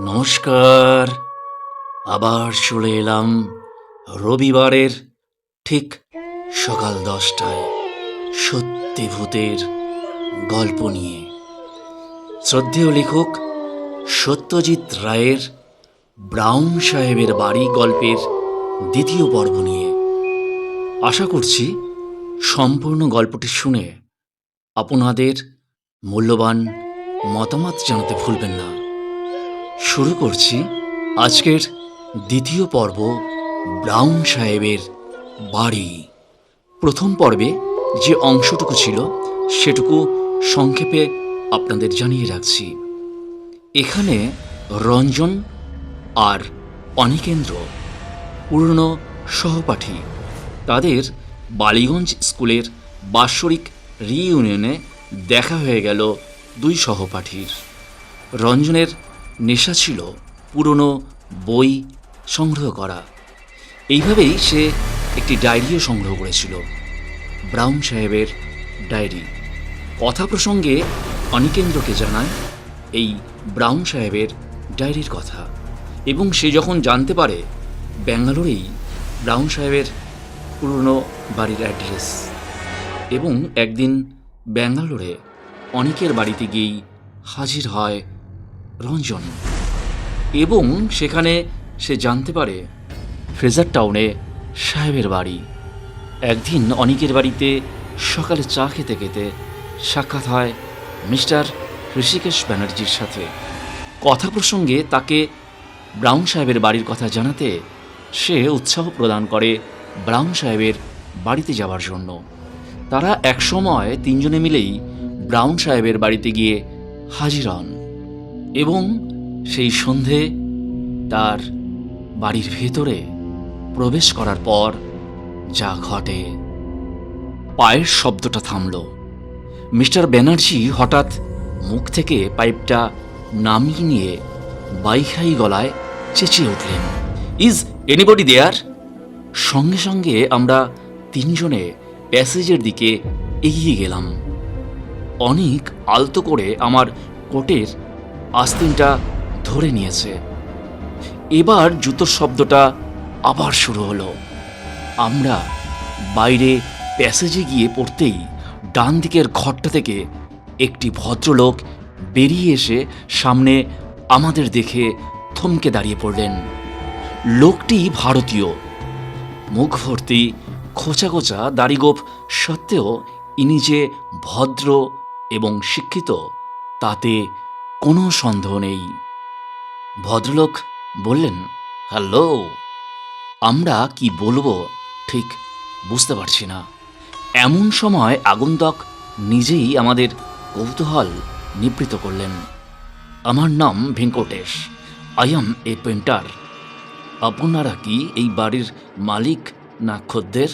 নমস্কার। আবার চলে এলাম রবিবারের ঠিক সকাল দশটায় সত্যি ভূতের গল্প নিয়ে। শ্রদ্ধেয় লেখক সত্যজিৎ রায়ের ব্রাউন সাহেবের বাড়ি গল্পের দ্বিতীয় পর্ব নিয়ে। আশা করছি সম্পূর্ণ গল্পটি শুনে আপনাদের মূল্যবান মতামত জানাতে ভুলবেন না। শুরু করছি আজকের দ্বিতীয় পর্ব ব্রাউন সাহেবের বাড়ি। প্রথম পর্বে যে অংশটুকু ছিল, সেটুকু সংক্ষেপে আপনাদের জানিয়ে রাখছি। এখানে রঞ্জন আর অনিকেন্দ্র, পুরনো সহপাঠী, তাদের বালিগঞ্জ স্কুলের বাৎসরিক রিইউনিয়নে দেখা হয়ে গেল দুই সহপাঠীর। রঞ্জনের নেশা ছিল পুরনো বই সংগ্রহ করা। এইভাবেই সে একটি ডায়েরিও সংগ্রহ করেছিল, ব্রাউন সাহেবের ডায়েরি। কথা প্রসঙ্গে অনিকেন্দ্রকে জানায় এই ব্রাউন সাহেবের ডায়েরির কথা এবং সে যখন জানতে পারে ব্যাঙ্গালোরেই ব্রাউন সাহেবের পুরনো বাড়ির অ্যাড্রেস এবং একদিন ব্যাঙ্গালোরে অনিকের বাড়িতে গিয়েই হাজির হয় রঞ্জন। এবং সেখানে সে জানতে পারে, ফ্রেজার টাউনে সাহেবের বাড়ি। একদিন অনিকের বাড়িতে সকালে চা খেতে খেতে সাক্ষাৎ হয় মিস্টার ঋষিকেশ ব্যানার্জির সাথে। কথা প্রসঙ্গে তাকে ব্রাউন সাহেবের বাড়ির কথা জানাতে সে উৎসাহ প্রদান করে ব্রাউন সাহেবের বাড়িতে যাওয়ার জন্য। তারা একসময় তিনজনে মিলেই ব্রাউন সাহেবের বাড়িতে গিয়ে হাজির হন। এবং সেই সন্ধে তার বাড়ির ভেতরে প্রবেশ করার পর যা ঘটে, পায়ের শব্দটা থামল। মিস্টার ব্যানার্জি হঠাৎ মুখ থেকে পাইপটা নামিয়ে নিয়ে বাইখাই গলায় চেঁচিয়ে উঠলেন, ইজ এনিবডি দেয়ার? সঙ্গে সঙ্গে আমরা তিনজনে প্যাসেজের দিকে এগিয়ে গেলাম। অনেক আলতো করে আমার কোটের আস্তিনটা ধরে নিয়েছে। এবার জুতোর শব্দটা আবার শুরু হলো। আমরা বাইরে প্যাসেজে গিয়ে পড়তেই ডান দিকের ঘরটা থেকে একটি ভদ্রলোক বেরিয়ে এসে সামনে আমাদের দেখে থমকে দাঁড়িয়ে পড়লেন। লোকটি ভারতীয়। মুখ ভর্তি, খোঁচা খোঁচা, দাড়িগোপ সত্ত্বেও ইনি যে ভদ্র এবং শিক্ষিত, তাতে কোনো সন্দেহ নেই। ভদ্রলোক বললেন, হ্যালো, আমরা কি বলব? ঠিক, বুঝতে পারছি না। এমন সময় আগন্তক নিজেই আমাদের কৌতূহল নিবৃত করলেন। আমার নাম Venkatesh I am a painter আপনারা কি এই বাড়ির মালিক না খদ্দের?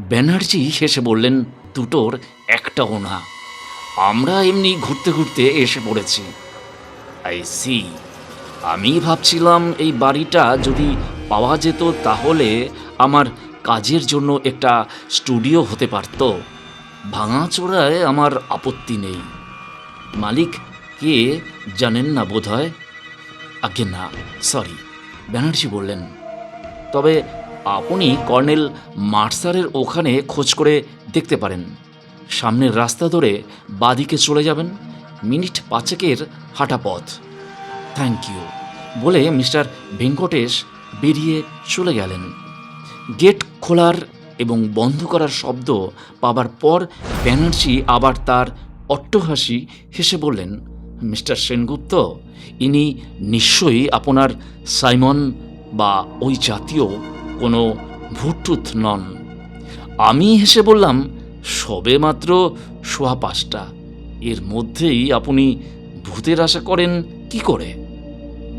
ব্যানার্জি শেষে বললেন, দুটোর একটাও না। আমরা এমনি ঘুরতে ঘুরতে এসে পড়েছি। আই সি আমি ভাবছিলাম এই বাড়িটা যদি পাওয়া যেত তাহলে আমার কাজের জন্য একটা স্টুডিও হতে পারত। ভাঙাচোরায় আমার আপত্তি নেই। মালিক কে জানেন না বোধ হয় না সরি ব্যানার্জি বললেন। তবে আপনি কর্নেল মার্সারের ওখানে খোঁজ করে দেখতে পারেন। সামনের রাস্তা ধরে বাদিকে চলে যাবেন। মিনিট পাঁচেকের হাঁটা পথ। থ্যাংক ইউ বলে মিস্টার ভেঙ্কটেশ বেরিয়ে চলে গেলেন। গেট খোলার এবং বন্ধ করার শব্দ পাবার পর ব্যানার্জি আবার তার অট্টহাসি হেসে বললেন, মিস্টার সেনগুপ্ত, ইনি নিশ্চয়ই আপনার সাইমন বা ওই জাতীয় কোনো ভুটুত নন। আমি হেসে বললাম সবে মাত্র সোয়া পাঁচটা। এর মধ্যেই আপনি ভূতের আশা করেন কি করে?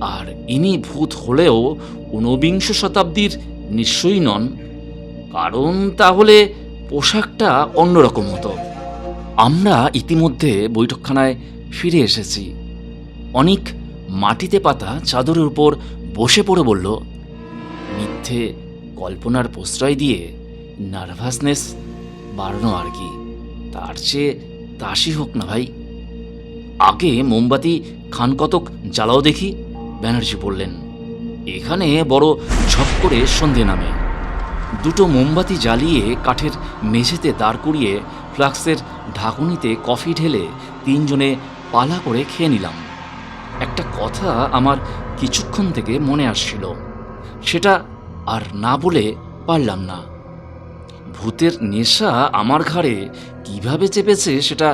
আর ইনি ভূত হলেও ঊনবিংশ শতাব্দীর নিশ্চয়ই নন। কারণ তাহলে পোশাকটা অন্যরকম হতো। আমরা ইতিমধ্যে বৈঠকখানায় ফিরে এসেছি। অনেক মাটিতে পাতা চাদরের উপর বসে পড়ে বলল, মিথ্যে কল্পনার প্রশ্রয় দিয়ে নার্ভাসনেস বাড়ানো আর কি। তার চেয়ে তাসই হোক না ভাই। আগে মোমবাতি, খান কতক জ্বালাও দেখি, ব্যানার্জি বললেন। এখানে বড় ঝপ করে সন্ধে নামে। দুটো মোমবাতি জ্বালিয়ে কাঠের মেঝেতে দাঁড় করিয়ে ফ্লাক্সের ঢাকুনিতে কফি ঢেলে তিনজনে পালা করে খেয়ে নিলাম। একটা কথা আমার কিছুক্ষণ থেকে মনে আসছিল। সেটা আর না বলে পারলাম না। ভূতের নেশা আমার ঘাড়ে কীভাবে চেপেছে সেটা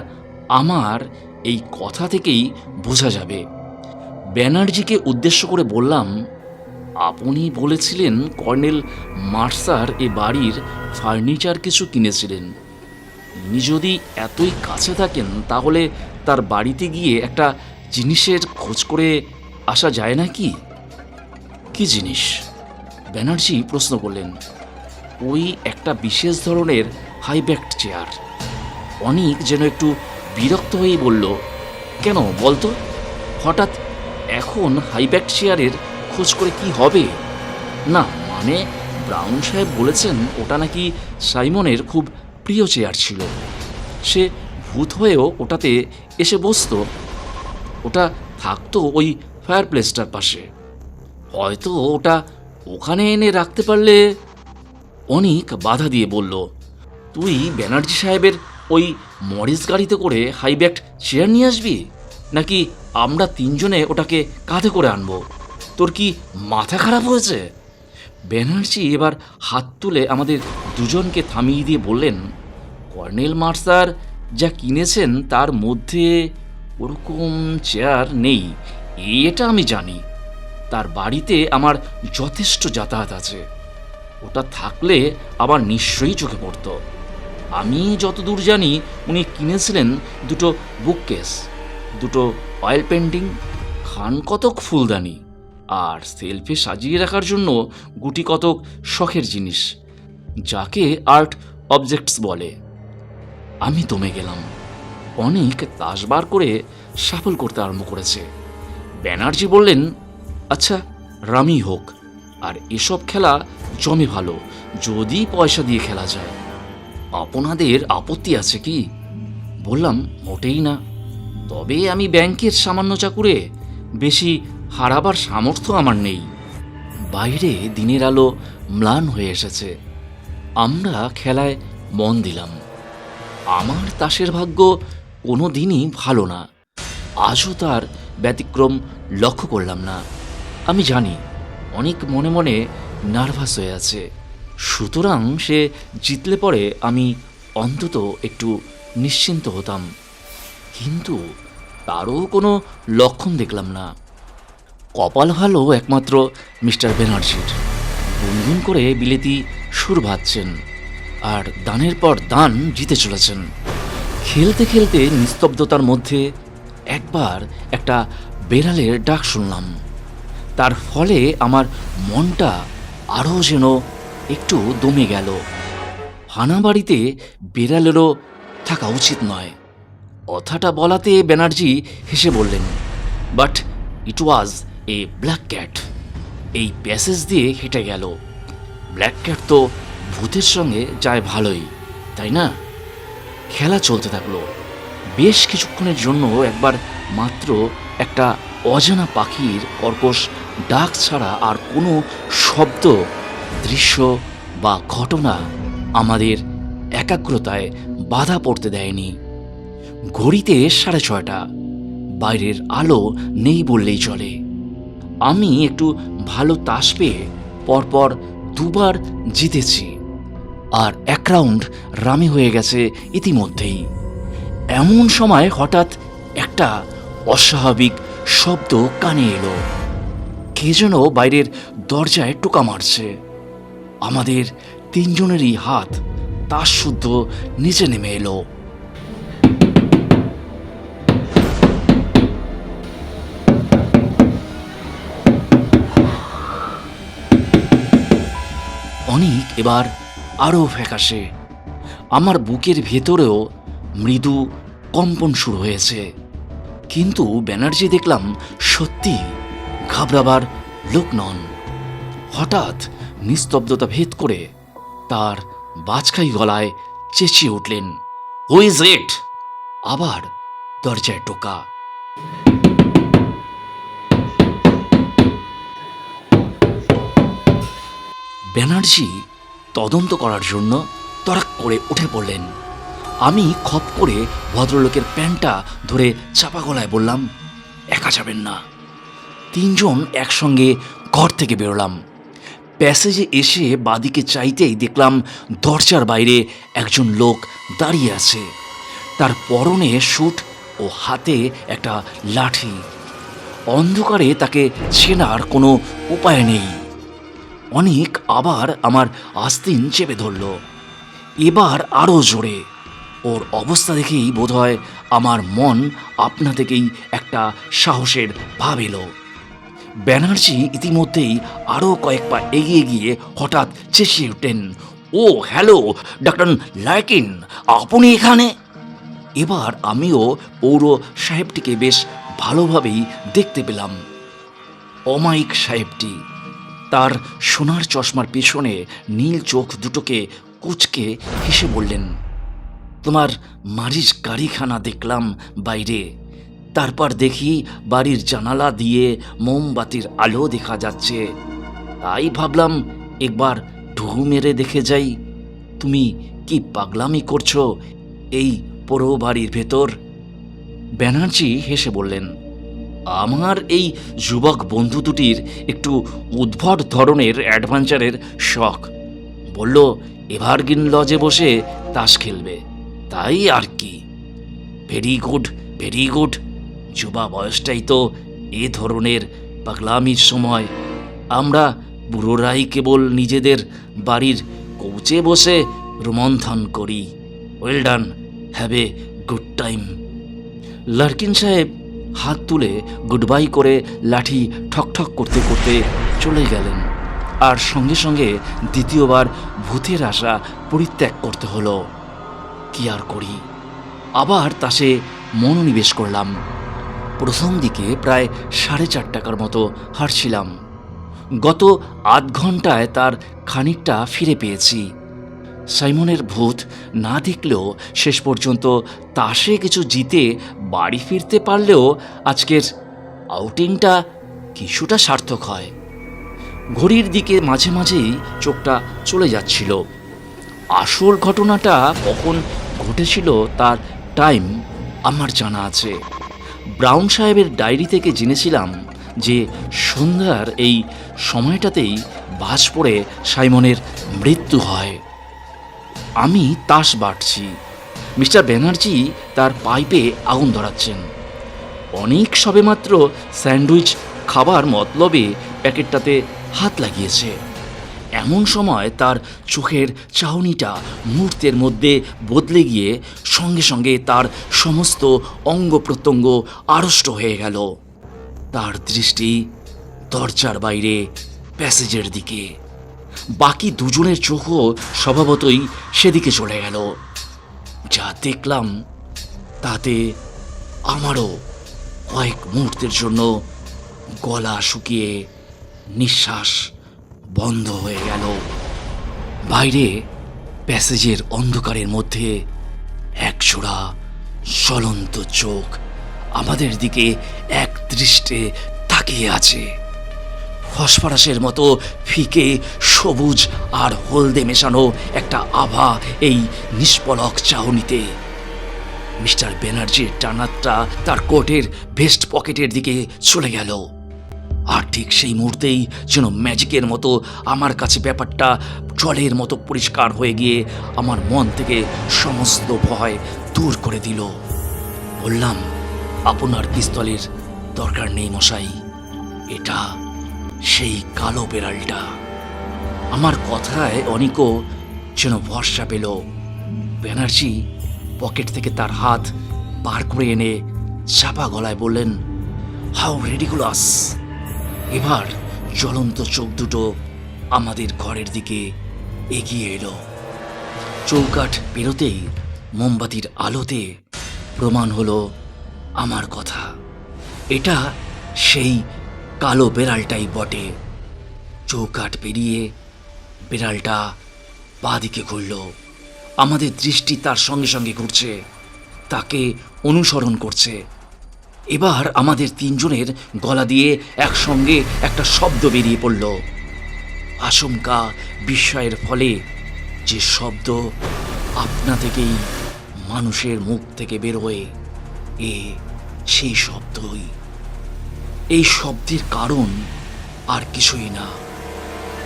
আমার এই কথা থেকেই বোঝা যাবে। ব্যানার্জিকে উদ্দেশ্য করে বললাম, আপনি বলেছিলেন কর্নেল মার্সার এ বাড়ির ফার্নিচার কিছু কিনেছিলেন। ইনি যদি এতই কাছে থাকেন, তাহলে তার বাড়িতে গিয়ে একটা জিনিসের খোঁজ করে আসা যায় না কি কি জিনিস? ব্যানার্জি প্রশ্ন করলেন। ওই একটা বিশেষ ধরনের হাইব্যাক্ট চেয়ার অনিক যেন একটু বিরক্ত হয়েই বলল, কেন বলতো? হঠাৎ এখন হাইব্যাক্ট চেয়ারের খোঁজ করে কি হবে? না মানে ব্রাউন সাহেব বলেছেন ওটা নাকি সাইমনের খুব প্রিয় চেয়ার ছিল। সে ভূত হয়েও ওটাতে এসে বসতো। ওটা থাকতো ওই ফায়ার প্লেসটার পাশে। হয়তো ওটা ওখানে এনে রাখতে পারলে অনিক বাধা দিয়ে বলল, তুই ব্যানার্জি সাহেবের ওই মরিস গাড়িতে করে হাইব্যাক্ট চেয়ার নিয়ে আসবি? নাকি আমরা তিনজনে ওটাকে কাঁধে করে আনব? তোর কি মাথা খারাপ হয়েছে? ব্যানার্জি এবার হাত তুলে আমাদের দুজনকে থামিয়ে দিয়ে বললেন, কর্নেল মার্সার যা কিনেছেন তার মধ্যে ওরকম চেয়ার নেই, এটা আমি জানি। তার বাড়িতে আমার যথেষ্ট যাতায়াত আছে। ওটা থাকলে আবার নিশ্চয়ই চোখে পড়তো। আমি যতদূর জানি, উনি কিনেছিলেন দুটো বুককেস, দুটো অয়েল পেন্টিং, খান কতক ফুলদানি, আর সেলফে সাজিয়ে রাখার জন্য গুটি কতক শখের জিনিস, যাকে আর্ট অবজেক্টস বলে। আমি দমে গেলাম। অনেক তাস বার করে সাফল করতে আরম্ভ করেছে। ব্যানার্জি বললেন আচ্ছা রামি হোক। আর এসব খেলা জমে ভালো, যদি পয়সা দিয়ে খেলা যায়। আপনাদের আপত্তি আছে কি? বললাম, মোটেই না। তবে আমি ব্যাংকের সামান্য চাকুরে বেশি হারাবার সামর্থ্য আমার নেই। বাইরে দিনের আলো ম্লান হয়ে এসেছে। আমরা খেলায় মন দিলাম। আমার তাসের ভাগ্য কোনো দিনই ভালো না। আজও তার ব্যতিক্রম লক্ষ্য করলাম না। আমি জানি অনেক মনে মনে নার্ভাস হয়ে আছে। সুতরাং সে জিতলে পরে আমি অন্তত একটু নিশ্চিন্ত হতাম। কিন্তু তারও কোনো লক্ষণ দেখলাম না। কপাল ভালো একমাত্র মিস্টার ব্যানার্জির গুনগুন করে বিলেতি সুর বাঁধছেন আর দানের পর দান জিতে চলেছেন। খেলতে খেলতে নিস্তব্ধতার মধ্যে একবার একটা বেড়ালের ডাক শুনলাম। তার ফলে আমার মনটা আরও যেন একটু দমে গেল। হানাবাড়িতে বেড়ালেরও থাকা উচিত নয়। কথাটা বলাতে ব্যানার্জি হেসে বললেন, but it was a black cat. এই প্যাসেজ দিয়ে হেঁটে গেল। ব্ল্যাক ক্যাট তো ভূতের সঙ্গে যায় ভালোই, তাই না? খেলা চলতে থাকল। বেশ কিছুক্ষণের জন্য একবার মাত্র একটা অজানা পাখির কর্কশ ডাক ছাড়া আর কোনো শব্দ, দৃশ্য বা ঘটনা আমাদের একাগ্রতায় বাধা পড়তে দেয়নি। ঘড়িতে সাড়ে ছয়টা, বাইরের আলো নেই বললেই চলে। আমি একটু ভালো তাস পেয়ে পরপর দুবার জিতেছি, আর এক রাউন্ড রামি হয়ে গেছে ইতিমধ্যেই। এমন সময় হঠাৎ একটা অস্বাভাবিক শব্দ কানে এলো। কে যেন বাইরের দরজায় টোকা মারছে। আমাদের তিনজনেরই হাত তার শুদ্ধ নিচে নেমে এলো। অনিক এবার আরও ফ্যাকাশে। আমার বুকের ভেতরেও মৃদু কম্পন শুরু হয়েছে। কিন্তু ব্যানার্জি দেখলাম সত্যি ঘাবড়াবার লোক নন। হঠাৎ নিস্তব্ধতা ভেদ করে তার বাজখাই গলায় চেঁচিয়ে উঠলেন হু ইজ ইট আবার দরজায় টোকা। ব্যানার্জি তদন্ত করার জন্য তরাক করে উঠে পড়লেন। আমি খপ করে ভদ্রলোকের প্যান্টটা ধরে চাপা গলায় বললাম, একা যাবেন না। তিনজন একসঙ্গে ঘর থেকে বেরোলাম। প্যাসেজে এসে বাদিকে চাইতেই দেখলাম দরজার বাইরে একজন লোক দাঁড়িয়ে আছে। তার পরনে স্যুট ও হাতে একটা লাঠি। অন্ধকারে তাকে চেনার কোনো উপায় নেই। অনেক আবার আমার আস্তিন চেপে ধরল। এবার আরও জোরে। ওর অবস্থা দেখেই বোধহয় আমার মন আপনা থেকেই একটা সাহসের ভাব এলো। ব্যানার্জি ইতিমধ্যেই আরও কয়েক পা এগিয়ে গিয়ে হঠাৎ চেঁচিয়ে উঠলেন। ও, হ্যালো, ডাক্তার লাইকিন আপনি এখানে? এবার আমিও পৌর সাহেবটিকে বেশ ভালোভাবেই দেখতে পেলাম। অমায়িক সাহেবটি, তার সোনার চশমার পেছনে নীল চোখ দুটোকে কুচকে হেসে বললেন, তোমার মারিচ গাড়িখানা দেখলাম বাইরে। তারপর দেখি বাড়ির জানালা দিয়ে মোমবাতির আলো দেখা যাচ্ছে। তাই ভাবলাম একবার ঢু মেরে দেখে যাই। তুমি কি পাগলামি করছ এই পুরো বাড়ির ভেতর? ব্যানার্জি হেসে বললেন, আমার এই যুবক বন্ধু দুটির একটু উদ্ভট ধরনের অ্যাডভেঞ্চারের শখ। বলল এভারগ্রিন লজে বসে তাস খেলবে। তাই আর কি। Very good very good. যুবা বয়সটাই তো এ ধরনের পাগলামির সময়। আমরা বুড়োরাই কেবল নিজেদের বাড়ির কৌচে বসে রোমন্থন করি। Well done have a good time Larkin সাহেব হাত তুলে গুড বাই করে লাঠি ঠকঠক করতে করতে চলে গেলেন। আর সঙ্গে সঙ্গে দ্বিতীয়বার ভূতের আশা পরিত্যাগ করতে হলো। কি আর করি? আবার তাসে মনোনিবেশ করলাম। প্রথম দিকে প্রায় সাড়ে চার টাকার মতো হারছিলাম। গত আধ ঘন্টায় তার খানিকটা ফিরে পেয়েছি। সাইমনের ভূত না দেখলেও শেষ পর্যন্ত তাসে কিছু জিতে বাড়ি ফিরতে পারলেও আজকের আউটিংটা কিছুটা সার্থক হয়। ঘড়ির দিকে মাঝে মাঝেই চোখটা চলে যাচ্ছিল। আসল ঘটনাটা কখন ঘটেছিল তার টাইম আমার জানা আছে। ব্রাউন সাহেবের ডায়েরি থেকে জেনেছিলাম যে সন্ধ্যার এই সময়টাতেই বাস পড়ে সাইমনের মৃত্যু হয়। আমি তাস বাটছি। মিস্টার ব্যানার্জি তার পাইপে আগুন ধরাচ্ছেন। অনেক সবেমাত্র স্যান্ডউইচ খাবার মতলবে প্যাকেটটাতে হাত লাগিয়েছে। এমন সময় তার চোখের চাহনিটা মুহূর্তের মধ্যে বদলে গিয়ে সঙ্গে সঙ্গে তার সমস্ত অঙ্গ প্রত্যঙ্গ আড়ষ্ট হয়ে গেল। তার দৃষ্টি দরজার বাইরে প্যাসেজের দিকে। বাকি দুজনের চোখও স্বভাবতই সেদিকে চলে গেল। যা দেখলাম তাতে আমারও কয়েক মুহূর্তের জন্য গলা শুকিয়ে নিঃশ্বাস বন্ধ হয়ে গেল। বাইরে প্যাসেজের অন্ধকারের মধ্যে একজোড়া জ্বলন্ত চোখ আমাদের দিকে এক দৃষ্টে তাকিয়ে আছে। ফসফরাসের মতো ফিকে, সবুজ আর হলদে মেশানো একটা আভা এই নিষ্পলক চাহনিতে। মিস্টার ব্যানার্জির টানাতটা তার কোটের ভেস্ট পকেটের দিকে চলে গেল। আর ঠিক সেই মুহূর্তেই যেন ম্যাজিকের মতো আমার কাছে ব্যাপারটা জলের মতো পরিষ্কার হয়ে গিয়ে আমার মন থেকে সমস্ত ভয় দূর করে দিল। বললাম, আপনার পিস্তলের দরকার নেই মশাই, এটা সেই কালো বেড়ালটা। আমার কথায় অনিকও যেন ভরসা পেল। ব্যানার্জি পকেট থেকে তার হাত বার করে এনে চাপা গলায় বললেন, হাউ রেডিকুলাস! এবার জ্বলন্ত চোখ দুটো আমাদের ঘরের দিকে এগিয়ে এলো। চৌকাঠ পেরোতেই মোমবাতির আলোতে প্রমাণ হলো আমার কথা। এটা সেই কালো বেড়ালটাই বটে। চৌকাঠ পেরিয়ে বেড়ালটা বাঁদিকে ঘুরল। আমাদের দৃষ্টি তার সঙ্গে সঙ্গে ঘুরছে। তাকে অনুসরণ করছে। এবার আমাদের তিনজনের গলা দিয়ে একসঙ্গে একটা শব্দ বেরিয়ে পড়ল। আশঙ্কা বিস্ময়ের ফলে যে শব্দ আপনা থেকেই মানুষের মুখ থেকে বেরোয় এ সেই শব্দই। এই শব্দের কারণ আর কিছুই না।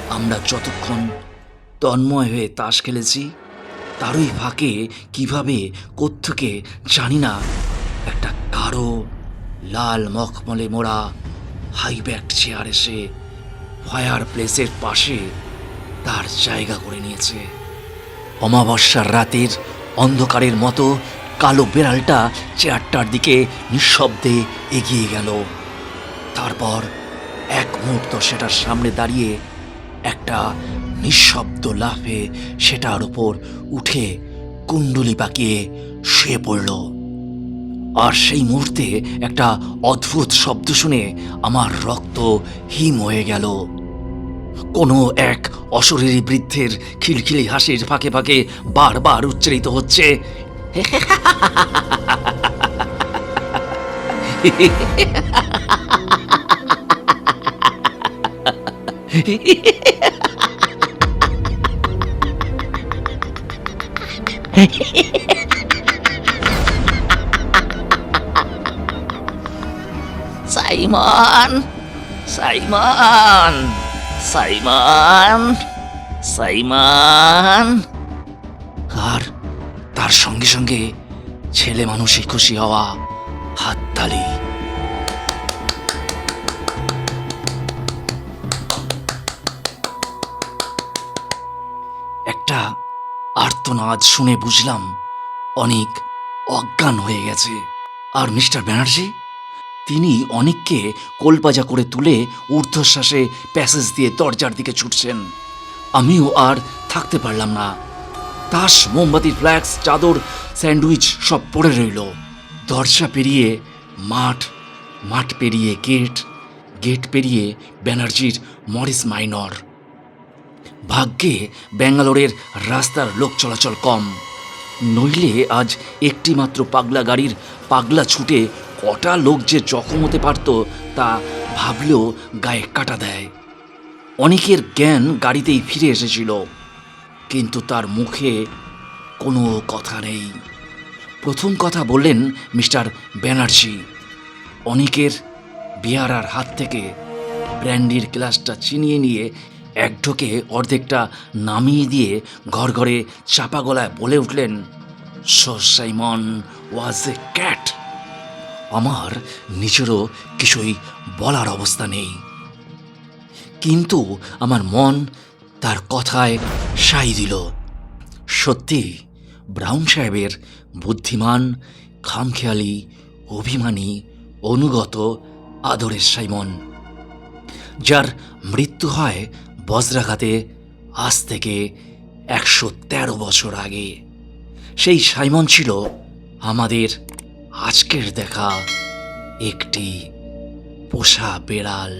আমরা যতক্ষণ তন্ময় হয়ে তাস খেলেছি, তারই ফাঁকে কীভাবে কোত্থেকে জানি না, একটা কারও লাল মখমলে মোড়া হাইব্যাক চেয়ার এসে ফায়ার প্লেসের পাশে তার জায়গা করে নিয়েছে। অমাবস্যার রাতের অন্ধকারের মতো কালো বেড়ালটা চেয়ারটার দিকে নিঃশব্দে এগিয়ে গেল। তারপর এক মুহূর্ত সেটার সামনে দাঁড়িয়ে একটা নিঃশব্দ লাফে সেটার উপর উঠে কুণ্ডলি পাকিয়ে শুয়ে পড়ল। আর সেই মুহূর্তে একটা অদ্ভুত শব্দ শুনে আমার রক্ত হিম হয়ে গেল। কোনো এক অশরীরী বৃদ্ধের খিলখিলি হাসির ফাঁকে ফাঁকে বারবার উচ্চারিত হচ্ছে সাইমন সাইমন সাইমন সাইমন আর তার সঙ্গে সঙ্গে ছেলে মানুষই খুশি হওয়া হাততালি। একটা আর্তনাদ শুনে বুঝলাম অনেক অজ্ঞান হয়ে গেছে। আর মিস্টার ব্যানার্জি? তিনি অনেককে কোলপাজা করে তুলে ঊর্ধ্বশ্বাসে প্যাসেজ দিয়ে দরজার দিকে ছুটছেন। আমিও আর থাকতে পারলাম না। তাস মোমবাতির ফ্ল্যাক্স, চাদর, স্যান্ডউইচ সব পড়ে রইল। দরজা পেরিয়ে মাঠ মাঠ পেরিয়ে গেট গেট পেরিয়ে ব্যানার্জির মরিস মাইনর। ভাগ্যে ব্যাঙ্গালোরের রাস্তার লোক চলাচল কম। নইলে আজ একটি মাত্র পাগলা গাড়ির পাগলা ছুটে কটা লোক যে জখম হতে পারত তা ভাবলেও গায়ে কাটা দেয়। অনেকের জ্ঞান গাড়িতেই ফিরে এসেছিল, কিন্তু তার মুখে কোনো কথা নেই। প্রথম কথা বললেন মিস্টার ব্যানার্জি। অনেকের বিহারার হাত থেকে ব্র্যান্ডির গ্লাসটা চিনিয়ে নিয়ে এক ঢোকে অর্ধেকটা নামিয়ে দিয়ে ঘর ঘরে চাপা গলায় বলে উঠলেন so Simon was a cat. আমার নিজেরও কিছুই বলার অবস্থা নেই। কিন্তু আমার মন তার কথায় সাই দিল। সত্যি, ব্রাউন সাহেবের বুদ্ধিমান, খামখেয়ালি, অভিমানী, অনুগত, আদরের সাইমন, যার মৃত্যু হয় বজ্রাঘাতে আজ থেকে একশো তেরো বছর আগে। সেই সাইমন ছিল আমাদের আজকের দেখা একটি পোষা বেড়াল।